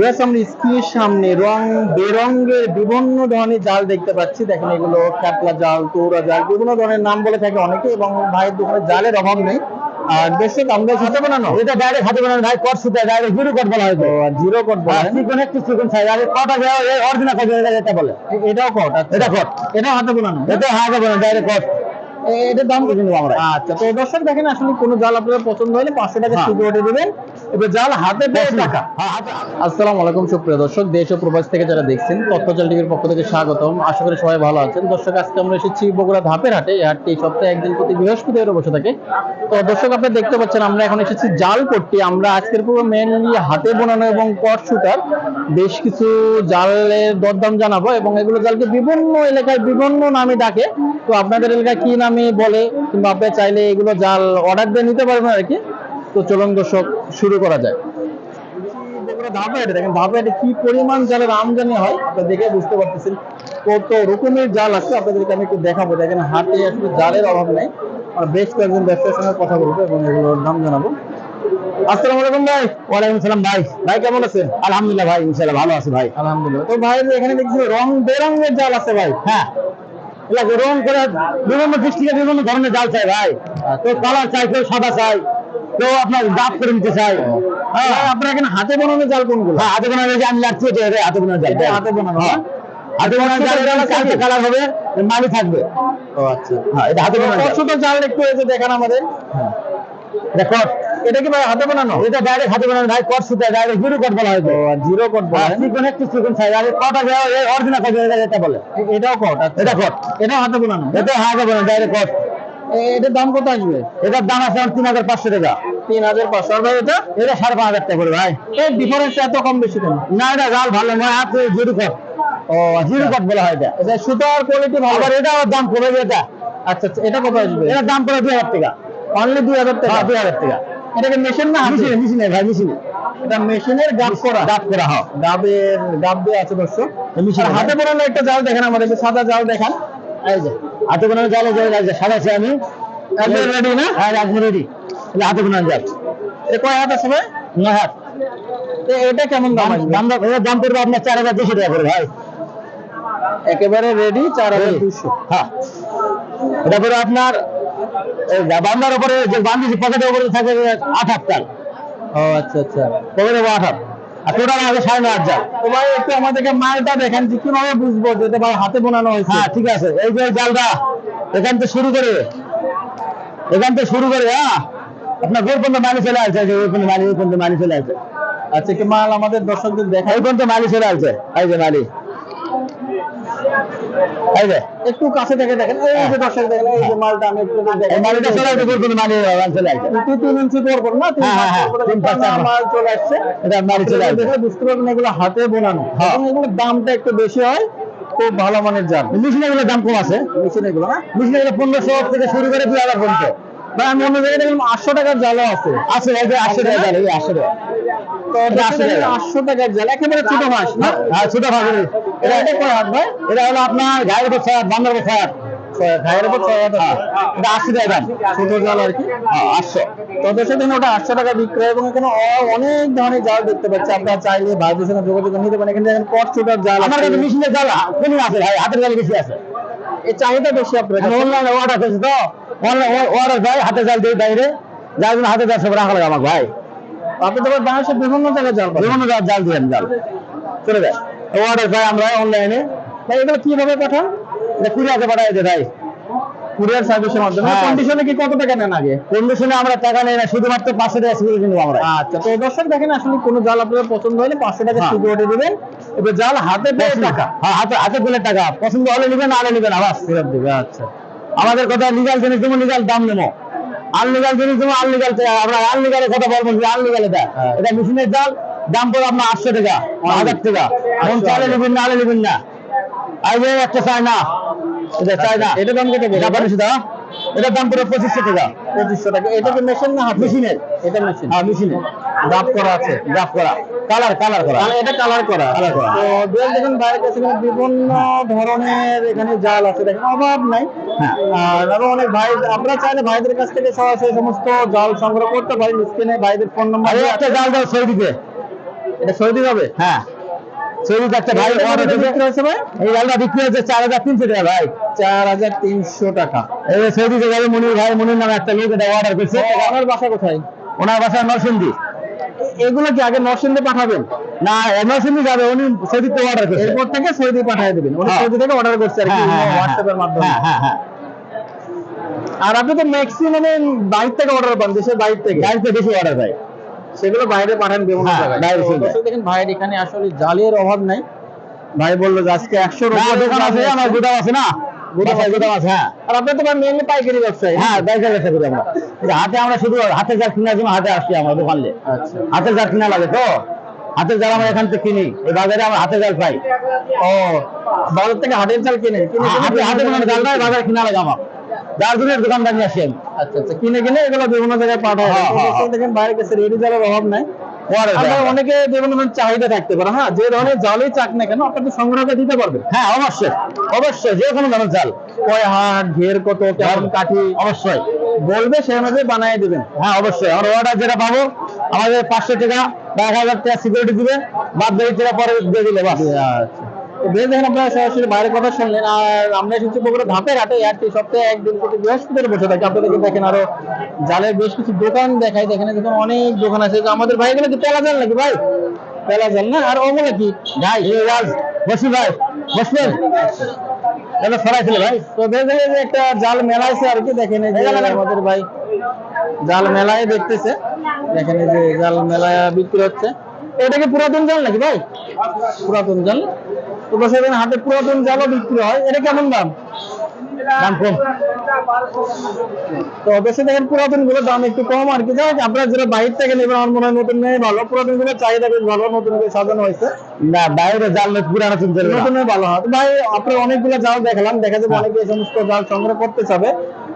বেশ আমরা স্ক্রিনের সামনে রং বেরঙের বিভিন্ন ধরনের জাল দেখতে পাচ্ছি। দেখেন এগুলো ক্যাপলা জাল তৌরা জাল বিভিন্ন ধরনের নাম বলে থাকে অনেকে এবং ভাইয়ের দোকানে জালের অভাব নেই। আর দর্শক আমরা হাতে বানানো? এটা ডাইরেক্ট হাতে বানানো ভাই কট সুতা ডাইরেক্ট জিরো কট বলা হয় জিরো কোড হ্যাঁ, বলেন চিকন একটু চিকন সাইজ আর কট আছে অরিজিনাল কট এটা বলে। এটাও কোড এটা কট এটাও হাতে বানানো? এটা হাতে বানানো ডাইরেক্ট কট এটার দাম কত আমরা? আচ্ছা তো দর্শক দেখেন আসলে কোনো জাল আপনার পছন্দ হলে পাঁচশো টাকা। শুধু দিবেন। এবার জাল হাতে পেয়ে টাকা। হ্যাঁ আসসালামু আলাইকুম সুপ্রিয় দর্শক। দেশ ও প্রবাস থেকে যারা দেখছেন তথ্যজল টিভির পক্ষ থেকে স্বাগতম। আশা করি সবাই ভালো আছেন। দর্শক আজকে আমরা এসেছি বগুড়া ধাপের হাটে। এই হাটটি সপ্তাহে একদিন প্রতি বৃহস্পতিবার বসে থাকে। তো দর্শক আপনারা দেখতে পাচ্ছেন আমরা এখন এসেছি জাল করতে আমরা আজকের পুরো মেনলি হাতে বোনানো এবং কট শুটার। বেশ কিছু জালের দরদাম জানাব এবং এগুলো জালকে বিভিন্ন এলাকায় বিভিন্ন নামে ডাকে। তো আপনাদের এলাকায় কি নামে বলে? কিংবা আপনি চাইলে এগুলো জাল অর্ডার দিয়ে নিতে পারবেন আর কি। তো চলুন দর্শক শুরু করা যায়। বগুড়া দেখেন ধাপা কি পরিমাণ জালের আমদানি হয় আপনারা দেখে বুঝতে পারতেছেন। কত রকমের জাল আছে আপনাদেরকে আমি একটু দেখাবো। দেখেন হাটে আসলে জালের অভাব নেই। আর বেশ কয়েকজন ব্যবসায়ীর সঙ্গে কথা বলব এবং এগুলোর দাম জানাব। আসসালামু আলাইকুম ভাই। ওয়ালাইকুম সালাম ভাই। ভাই কেমন আছেন? আলহামদুলিল্লাহ ভাই ইনশাআল্লাহ ভালো আছি ভাই। আলহামদুলিল্লাহ। তো ভাই এখানে দেখছি রং বেরঙের জাল আছে ভাই। হ্যাঁ। রং করে বিভিন্ন ডিস্ট্রিক্টে বিভিন্ন ধরনের জাল চাই ভাই। তো কালার চাই কেউ সাদা চাই। আপনার ডাব করে নিতে চাই আপনার এখানে হাতে বানানো জাল কোনগুলো? হ্যাঁ হাতে বানানো আমি লাগছি হাতে বানানো জাল। হাতে বানানো, হ্যাঁ। হাতে বানানো জাল এটা কালার হবে মালি থাকবে। ও আচ্ছা। হ্যাঁ এটা হাতে বানানো ছোট জাল একটু এই দেখান আমাদের। হ্যাঁ। এটা কট এটা কি ভাই হাতে বানানো? এটা ডাইরেক্ট হাতে বানানো ভাই কট সুতা ডাইরেক্ট জিরো কট বলা হয় তো জিরো কোড হ্যাঁ, বলেন চিকন একটু চিকন সাইজ আর কট আছে অরিজিনাল কট এটা বলে। এটাও কট আচ্ছা। এটা কট এটাও হাতে বানানো? এটা হাতে বানানো ডাইরেক্ট কট এটার দাম কত আসবে? এটার দাম আছে তিন হাজার পাঁচশো টাকা। তিন হাজার পাঁচশো। ভাই এটা? এটা সাড়ে পাঁচ হাজার টাকা করে ভাই। এই ডিফারেন্স এত কম বেশি কেন? না এটা জাল ভালো নয় জিরো কট ও জিরো কট বলা হয় এটা। এটা সুতার কোয়ালিটি ভালো? আবার এটা দাম কমে এটা আচ্ছা আচ্ছা এটা কত আসবে? এটার দাম পড়ে দুই হাজার টাকা। অনলি দুই হাজার টাকা? হ্যাঁ দুই হাজার টাকা। এটাকে মেশিন না মেশিনে মেশিনে ভাই মেশিনে এটা মেশিনের গাব করা? ডাব করা হয়। গাবের গাব দিয়ে আছে দর্শক। মেশিনে হাতে বানানো একটা জাল দেখেন আমাদের সাদা জাল দেখান। এই যে হাতে বানানো জাল যে সাদা আছে আমি একদম ready না? হ্যাঁ একদম রেডি এটা হাতে বানানো জাল। এটা কয় হাত আছে ভাই? নয় হাত। তো এটা কেমন দাম দাম দাম পড়বে আপনার চার হাজার দুশো টাকা করে ভাই। একেবারে রেডি চার হাজার। দুশো। হ্যাঁ। এটা পরে আপনার বান্দার উপরে যে বান্দিছি পকেটের উপরে থাকে আট হাত চাল। ও আচ্ছা আচ্ছা। পকেটের উপর আট হাত। আর টোটাল হবে সাড়ে নয় হাত জাল তো একটু আমাদেরকে মালটা দেখেন যে কীভাবে বুঝব যে এটা ভাই হাতে বানানো হয়েছে। হ্যাঁ ঠিক আছে। এই যে জালটা এখান থেকে শুরু করে। এখান থেকে শুরু করে হ্যাঁ। আপনার গোল পর্যন্ত মালি চলে আসছে যে ওই পর্যন্ত মালি ওই পর্যন্ত মালি চলে আসছে। আচ্ছা কি মাল আমাদের দর্শকদের দেখা এই পর্যন্ত মালি চলে আসছে এই যে মালি। এই যে। একটু কাছে থেকে দেখেন এই যে দর্শক দেখেন এই যে মালটা আমি একটু হ্যাঁ। এই চলে আসছে গোল পর্যন্ত চলে আসছে একটু তিন ইঞ্চি পর পর না তিন হ্যাঁ, হ্যাঁ, পাঁচ তিন পাঁচ পর চার পাঁচ। মাল চলে আসছে। এটা মালি চলে আসছে দেখে বুঝতে পারবেন এগুলো হাতে বোনানো। এবং এগুলোর দামটা একটু বেশি হয় খুব ভালো মানের জাল মেশিনে দাম কম আছে। মেশিন এগুলো না মেশিনে পনেরোশো থেকে শুরু করে দুই হাজার পর্যন্ত। ভাই আমি অন্য জায়গায় দেখলাম আটশো টাকার জালও আছে। আছে এই যে আটশো টাকা জাল এই আটশো টাকা। তো এটা 800 টাকা। আটশো টাকার জাল একেবারে ছোট মাছ না? হ্যাঁ ছোট ভাগের এটা এটা কয় হাত ভাই? এটা হলো আপনার গায়ের উপর ছয় হাত বান্দার উপর ছয় হাত ভাইয়ের উপর ছয় হাত এটা আশি টাকা দাম ছোট জাল আর কি। হ্যাঁ আটশো। তো দেশে ওটা আটশো টাকা বিক্রয় এবং এখানে অনেক ধরনের জাল দেখতে পাচ্ছি। আপনারা চাইলে ভাইদের সঙ্গে যোগাযোগ নিতে পারেন। এখানে কট ছোটার জাল আমার কাছে মেশিনের জাল কোন আছে ভাই হাতের জাল বেশি আছে। এই চাহিদা বেশি আপনার অনলাইনে অর্ডার করেছি তো। অনলাইন অর্ডার দেয় জাল বাইরে। যার জন্য হাতের জাল সব রাখা লাগে আমাকে ভাই। আপনি তো বাংলাদেশের বিভিন্ন জায়গায় জাল বিভিন্ন জাল জাল। চলে যায়। অর্ডার পাই আমরা অনলাইনে ভাই এগুলো কীভাবে পাঠান? এটা কুড়িয়াতে পাঠাই দেয় ভাই। কুরিয়ার সার্ভিসের মাধ্যমে। হ্যাঁ। কন্ডিশনে কি কত টাকা নেন আগে? কন্ডিশনে আমরা টাকা নেই না শুধুমাত্র পাঁচশো টাকা সিকিউরিটি কিনবো আমরা। আচ্ছা তো দর্শক দেখেন আসলে কোনো জাল আপনাদের পছন্দ হলে পাঁচশো টাকা হ্যাঁ। সিকিউরিটি দিবেন। এবার জাল হাতে পেয়ে টাকা। হ্যাঁ হাতে হাতে পেলে টাকা। পছন্দ হলে নিবেন না হলে আবার ফেরত দিবে আচ্ছা। আমাদের কথা লিগাল জিনিস দেবো লিগাল দাম নেব। আনলিগাল জিনিস দেবো আনলিগাল আমরা আনলিগালের কথা বলব আনলিগাল এটা হ্যাঁ। এটা মেশিনের জাল দাম পড়বে আপনার আটশো টাকা হাজার টাকা। মন নিবেন না হলে নিবেন না। আর একটা চাই না। এটা চাই না। এটা দাম কত? জাপানি সুতা এটার দাম পড়বে পঁচিশশো টাকা। পঁচিশশো টাকা। এটা কি মেশিন না মেশিনের। এটা মেশিন হ্যাঁ মেশিনে ডাব করা আছে গ্রাফ করা। কালার কালার করা। এটা কালার করা। Colour করা। তো দুয়ার দেখুন বাইরের কাছে বিভিন্ন ধরনের এখানে জাল আছে। দেখেন অভাব নাই। হ্যাঁ। আর আরও অনেক ভাই আপনারা চাইলে ভাইদের কাছ থেকে সরাসরি সমস্ত জাল সংগ্রহ করতে পারেন। স্ক্রিনে ভাইদের ফোন নাম্বার একটা জাল দাও দিতে এটা সৌদি হবে? হ্যাঁ। সৌদিতে একটা ভাই এটা order কত দিয়েছে। বিক্রি হচ্ছে ভাই? এই জালটা বিক্রি হচ্ছে চার হাজার তিনশো টাকা ভাই। চার হাজার তিনশো টাকা। এই সৌদিতে যাবে মনির ভাই মনির নামে একটা লোক এটা অর্ডার করছে। আমার বাসা কোথায়? ওনার বাসা নরসিংদী। এগুলো কি আগে নরসিংদে পাঠাবেন? না নরসিংদী যাবে উনি সৌদিতে অর্ডার করছে। এরপর থেকে সৌদি পাঠিয়ে দেবেন। উনি হ্যাঁ। সৌদি থেকে অর্ডার করছে আর কি হ্যাঁ, হ্যাঁ, হ্যাঁ, হোয়াটসঅ্যাপের মাধ্যমে হ্যাঁ হ্যাঁ হ্যাঁ। আর আপনি তো ম্যাক্সিমাম বাইর থেকে অর্ডার পান দেশের বাইরে থেকে? বাইর থেকে বেশি অর্ডার দেয় সেগুলো বাইরে পাঠান হ্যাঁ, দেখেন ভাইয়ের এখানে আসলে জালের অভাব নাই। ভাই বলল যে আজকে একশো দোকান আছে আমার গুদাম আছে না। গুদাম গুদাম আছে? হ্যাঁ। পাইকারি ব্যবসায়ী হ্যাঁ বাইকের ব্যবসা করি আমরা হাতে আমরা শুধু হাতে যা কিনা হাতে আসছি আমরা দোকানে আচ্ছা। হাতে যা কিনা লাগে তো। হাতের জাল আমরা এখান থেকে কিনি এই বাজারে আমরা হাতে জাল পাই। ও বাজার থেকে হাটের চাল কিনে হ্যাঁ, হাতে হাতে কোনো জাল নাই বাজারে কিনা লাগে আমার। যার জন্য দোকানদার নিয়ে আসি আমি আচ্ছা আচ্ছা কিনে কিনে এগুলো বিভিন্ন জায়গায় পাঠায়। হ্যাঁ, হ্যাঁ, দেখেন বাইরে কাছে রেডি জালের অভাব নাই। অনেকে বিভিন্ন ধরনের চাহিদা থাকতে পারে। হ্যাঁ যে ধরনের জালই চাক না কেন আপনাকে সংগ্রহ করে দিতে পারবে। হ্যাঁ অবশ্যই। অবশ্যই যে কোনো ধরনের জাল। কয় হাট ঘের কত কেমন কাঠি? অবশ্যই। বলবে সে অনুযায়ী বানিয়ে দিবেন। হ্যাঁ অবশ্যই। আমরা অর্ডার যেটা পাবো আমাদের পাঁচশো টাকা বা এক হাজার টাকা সিকিউরিটি দিবে বাদ বাকি টাকা পরে দিয়ে দিলে বাস। আচ্ছা। বেশ দেখেন আপনারা সরাসরি বাইরের কথা শুনলেন আর আমরা এসেছি বগুড়া ধাপের হাটে একটি সপ্তাহে একদিন প্রতি বৃহস্পতিবার বসে থাকি। আপনাদেরকে দেখেন আরও জালের বেশ কিছু দোকান দেখাই দেখেন দেখুন অনেক দোকান আছে। আমাদের ভাইগুলো কি পেলা জাল নাকি ভাই? পেলা জাল না? আর ওগুলো কি? ভাই বসি ভাই বসবেন? এটা সরাই ছিল ভাই। তো যে একটা জাল মেলাইছে আর কি দেখেন এই আমাদের ভাই জাল মেলায় দেখতেছে। দেখেন এই যে জাল মেলায় বিক্রি হচ্ছে। এটা কি পুরাতন জাল নাকি ভাই? পুরাতন জাল। তো বসে হাতে পুরাতন জালও বিক্রি হয়। এটা কেমন দাম? দাম কম। তো অবশ্যই দেখেন পুরাতনগুলো দাম একটু কম আর কি। যাই আপনারা যারা বাইরে থেকে নেবেন আমার মনে হয় নতুন নেই ভালো। পুরাতনগুলো চাহিদা বেশ ভালো নতুন করে সাজানো হয়েছে। না বাইরে জাল পুরানো চিন্তা নতুন ভালো হয়। ভাই আপনার অনেকগুলো জাল দেখালাম দেখা যাবে অনেকে এই সমস্ত জাল সংগ্রহ করতে চাবে।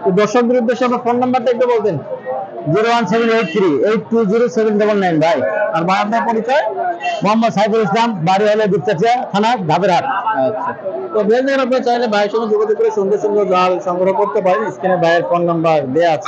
তো দর্শকদের উদ্দেশ্যে আপনার ফোন নাম্বারটা একটু বলতেন। Zero one seven eight three eight two zero seven nine ভাই। আর মোহাম্মদ আচ্ছা। তো ভাইয়ের করে সুন্দর সুন্দর জাল সংগ্রহ করতে পারেন। স্ক্রিনে ভাইয়ের ফোন নাম্বার দেওয়া আছে।